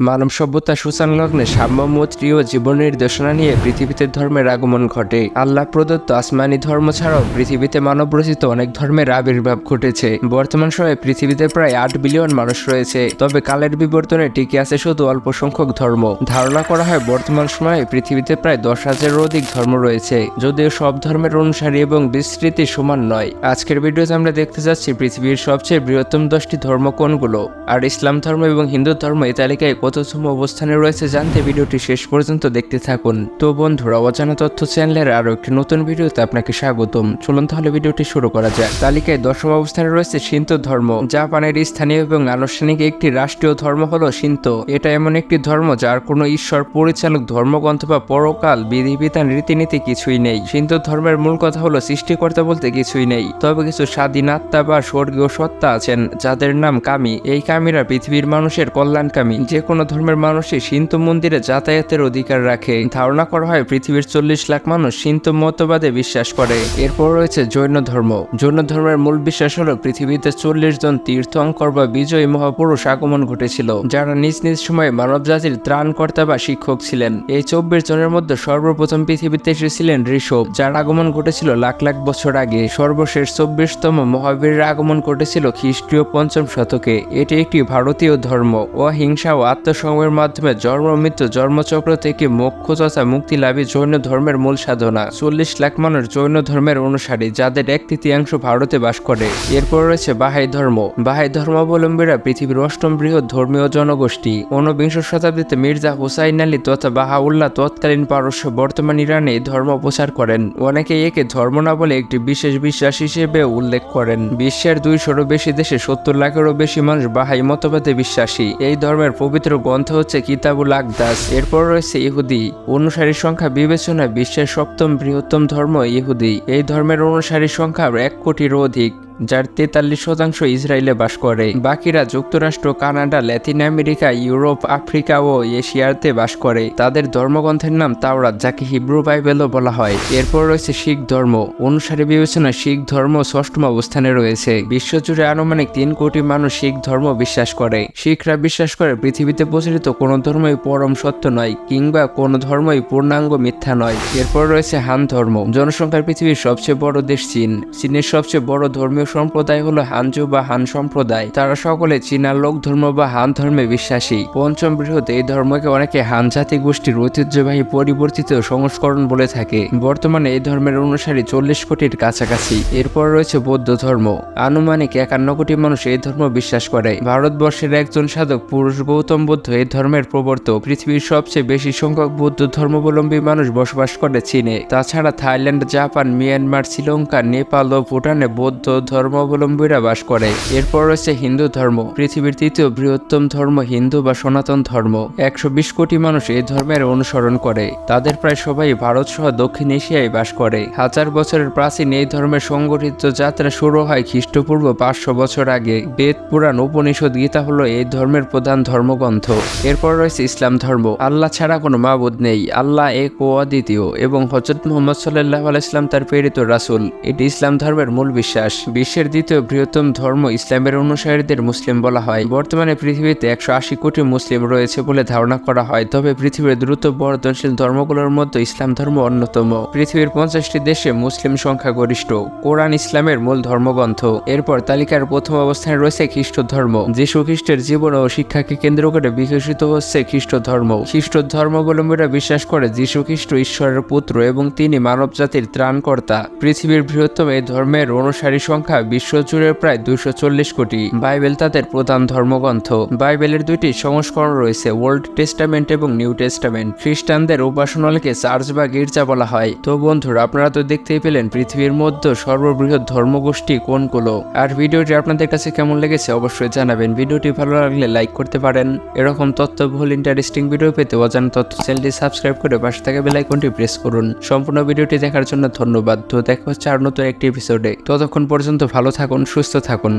মানব সভ্যতা সুসান লগ্নে সাম্য মৈত্রী ও জীবন নির্দেশনা নিয়ে পৃথিবীতে ধর্মের আগমন ঘটে। আল্লাহ প্রদত্ত আসমানি ধর্ম ছাড়াও পৃথিবীতে মানব রচিত অনেক ধর্মের আবির্ভাব ঘটেছে। বর্তমান সময়ে পৃথিবীতে প্রায় আট বিলিয়ন মানুষ রয়েছে। তবে কালের বিবর্তনে টিকে আছে শুধু অল্প সংখ্যক ধর্ম। ধারণা করা হয় বর্তমান সময়ে পৃথিবীতে প্রায় দশ হাজারের অধিক ধর্ম রয়েছে। যদিও সব ধর্মের অনুসারী এবং বিস্তৃতি সমান নয়। আজকের ভিডিওতে আমরা দেখতে যাচ্ছি পৃথিবীর সবচেয়ে বৃহত্তম দশটি ধর্ম কোনগুলো? আর ইসলাম ধর্ম এবং হিন্দু ধর্ম এই তালিকায় কততম অবস্থানে রয়েছে জানতে ভিডিওটি শেষ পর্যন্ত দেখতে থাকুন। তো বন্ধুরা, অজানা তথ্য চ্যানেলের আরও একটি নতুন ভিডিওতে আপনাকে স্বাগতম। চলুন তাহলে ভিডিওটি শুরু করা যাক। তালিকায় দশম অবস্থানে রয়েছে সিন্ত ধর্ম। জাপানের স্থানীয় এবং আনুষ্ঠানিক একটি রাষ্ট্রীয় ধর্ম হল সিন্ত এটা এমন একটি ধর্ম যার কোনো ঈশ্বর, পরিচালক, ধর্মগ্রন্থ বা পরকাল, বিধিবিধান, রীতিনীতি কিছুই নেই। সিন্ত ধর্মের মূল কথা হলো সৃষ্টিকর্তা বলতে কিছুই নেই। তবে কিছু স্বাধীন আত্মা বা স্বর্গীয় সত্তা আছেন, যাদের নাম কামি। এই কামিরা পৃথিবীর মানুষের কল্যাণকামী। যে কোনো ধর্মের মানুষই সিন্ত মন্দিরে যাতায়াতের অধিকার রাখে। ধারণা করা হয় পৃথিবীর চল্লিশ লাখ মানুষ সিন্ত মতবাদে বিশ্বাস করে। এরপর রয়েছে জৈন ধর্ম। জৈন ধর্মের মূল বিশ্বাস হলো পৃথিবীতে চল্লিশ জন তীর্থঙ্কর বা বিজয়ী মহাপুরুষ আগমন ঘটেছিল, যারা নিজ নিজ সময়ে মানব জাতির ত্রাণকর্তা বা শিক্ষক ছিলেন। এই চব্বিশ জনের মধ্যে সর্বপ্রথম পৃথিবীতে এসেছিলেন ঋষভ, যার আগমন ঘটেছিল লাখ লাখ বছর আগে। সর্বশেষ চব্বিশতম মহাবীরের আগমন ঘটেছিল খ্রিস্টীয় পঞ্চম শতকে। এটি একটি ভারতীয় ধর্ম। অহিংসা ও আত্মসংযমের মাধ্যমে জন্ম মৃত্যু, জন্মচক্র থেকে মোক্ষ তথা মুক্তি লাভই জৈন ধর্মের মূল সাধনা। চল্লিশ লাখ মানুষ জৈন ধর্মের অনুসারী, যাদের এক তৃতীয়াংশ ভারতে বাস করে। এরপর রয়েছে বাহাই ধর্ম। বাহাই ধর্মাবলম্বীরা পৃথিবীর অষ্টম বৃহৎ ধর্মীয় জনগোষ্ঠী। ঊনবিংশ শতাব্দীতে মির্জা হুসাইন আলী তথা বাহাউল্লাহ তৎকালীন পারস্য, বর্তমান ইরানে ধর্ম প্রচার করেন। অনেকে একে ধর্ম না বলে একটি বিশেষ বিশ্বাস হিসেবে উল্লেখ করেন। বিশ্বের দুইশোরও বেশি দেশে সত্তর লাখেরও বেশি মানুষ বাহাই মতবাদে বিশ্বাসী। এই ধর্মের পবিত্র গ্রন্থ হচ্ছে কিতাবুল আকদাস। এরপর রয়েছে ইহুদি। অনুসারীর সংখ্যা বিবেচনায় বিশ্বের সপ্তম বৃহত্তম ধর্ম ইহুদি। এই ধর্মের অনুসারী সংখ্যা এক কোটির অধিক। যার তেতাল্লিশ শতাংশ ইসরায়েলে বাস করে। বাকিরা যুক্তরাষ্ট্র, Canada, Latin America, Europe, Africa ও এশিয়াতে বাস করে। তাদের ধর্মগ্রন্থের নাম তাওরাত, যাকে হিব্রু বাইবেলও বলা হয়। এরপর রয়েছে শিখ ধর্ম। অনুসারে বিবেচনা শিখ ধর্ম ষষ্ঠম অবস্থানে রয়েছে। বিশ্বজুড়ে আনুমানিক তিন কোটি মানুষ শিখ ধর্ম বিশ্বাস করে। শিখরা বিশ্বাস করে পৃথিবীতে প্রচলিত কোনো ধর্মই পরম সত্য নয়, কিংবা কোনো ধর্মই পূর্ণাঙ্গ মিথ্যা নয়। এরপর রয়েছে হান ধর্ম। জনসংখ্যার পৃথিবীর সবচেয়ে বড় দেশ চীন। চীনের সবচেয়ে বড় ধর্মীয় সম্প্রদায় হলো হানজু বা হান সম্প্রদায়। তারা সকলে চীনা লোক ধর্ম বা হান ধর্মে বিশ্বাসী। পঞ্চম বৃহৎ এই ধর্মকে অনেকে হান জাতি গোষ্ঠীর ঐতিহ্যবাহী পরিবর্তিত সংস্করণ বলে থাকে। বর্তমানে এই ধর্মের অনুসারী চল্লিশ কোটির কাছাকাছি। এরপর রয়েছে বৌদ্ধ ধর্ম। আনুমানিক একান্ন কোটি মানুষ এই ধর্ম বিশ্বাস করে। ভারতবর্ষের একজন সাধক পুরুষ গৌতম বুদ্ধ এই ধর্মের প্রবর্তক। পৃথিবীর সবচেয়ে বেশি সংখ্যক বৌদ্ধ ধর্মাবলম্বী মানুষ বসবাস করে চীনে। তাছাড়া Thailand, Japan, Myanmar, Sri Lanka, Nepal ও ভুটানে বৌদ্ধ ধর্মাবলম্বীরা বাস করে। এরপর রয়েছে হিন্দু ধর্ম। পৃথিবীর তৃতীয় বৃহত্তম ধর্ম হিন্দু বা সনাতন ধর্ম। একশো বিশ কোটি মানুষ এই ধর্মের অনুসরণ করে। তাদের প্রায় সবাই ভারত সহ দক্ষিণ এশিয়ায় বাস করে। হাজার বছরের প্রাচীন এই ধর্মের সংগঠিত যাত্রা শুরু হয় খ্রিস্টপূর্ব পাঁচশো বছর আগে। বেদ, পুরাণ, উপনিষদ, গীতা হলো এই ধর্মের প্রধান ধর্মগ্রন্থ। এরপর রয়েছে ইসলাম ধর্ম। আল্লাহ ছাড়া কোনো মাবুদ নেই। আল্লাহ এক ও অদ্বিতীয় এবং হজরত মোহাম্মদ সাল্লাহ আলাইসলাম তার প্রেরিত রাসুল। এটি ইসলাম ধর্মের মূল বিশ্বাস। বিশ্বের দ্বিতীয় বৃহত্তম ধর্ম ইসলামের অনুসারীদের মুসলিম বলা হয়। বর্তমানে পৃথিবীতে একশো আশি কোটি মুসলিম রয়েছে বলে ধারণা করা হয়, তবে পৃথিবীর দ্রুত বর্ধনশীল ধর্মগুলোর মধ্যে ইসলাম ধর্ম অন্যতম। পৃথিবীর পঞ্চাশটি দেশে মুসলিম সংখ্যা গরিষ্ঠ। কোরআন ইসলামের মূল ধর্মগ্রন্থ। এরপর তালিকার প্রথম অবস্থানে রয়েছে খ্রিস্ট ধর্ম। যীশু খ্রিস্টের জীবন ও শিক্ষাকে কেন্দ্র করে বিকশিত হচ্ছে খ্রিস্ট ধর্ম। খ্রিস্ট ধর্মাবলম্বীরা বিশ্বাস করে যীশু খ্রিস্ট ঈশ্বরের পুত্র এবং তিনি মানব জাতির ত্রাণকর্তা। পৃথিবীর বৃহত্তম এই ধর্মের অনুসারী সংখ্যা বিশ্বজুড়ে প্রায় দুইশো চল্লিশ কোটি। বাইবেল তাদের প্রধান ধর্মগ্রন্থ। বাইবেলের দুইটি সংস্করণ রয়েছে ওল্ড টেস্টামেন্ট এবং নিউ টেস্টামেন্ট। খ্রিস্টানদের উপাসনালয়কে চার্চ বা গির্জা বলা হয়। তো বন্ধুরা, আপনারা তো দেখতেই পেলেন পৃথিবীর মধ্যে সর্ববৃহৎ ধর্মগোষ্ঠী কোনগুলো। আর ভিডিওটি আপনাদের কাছে কেমন লেগেছে অবশ্যই জানাবেন। ভিডিওটি ভালো লাগলে লাইক করতে পারেন। এরকম তথ্যবহুল ইন্টারেস্টিং ভিডিও পেতে অজানা তথ্য চ্যানেলটি সাবস্ক্রাইব করে পাশে থাকা বেল আইকনটি প্রেস করুন। সম্পূর্ণ ভিডিওটি দেখার জন্য ধন্যবাদ। তো দেখা হচ্ছে আর নতুন একটি এপিসোডে ততক্ষণ পর্যন্ত ভালো থাকুন সুস্থ থাকুন।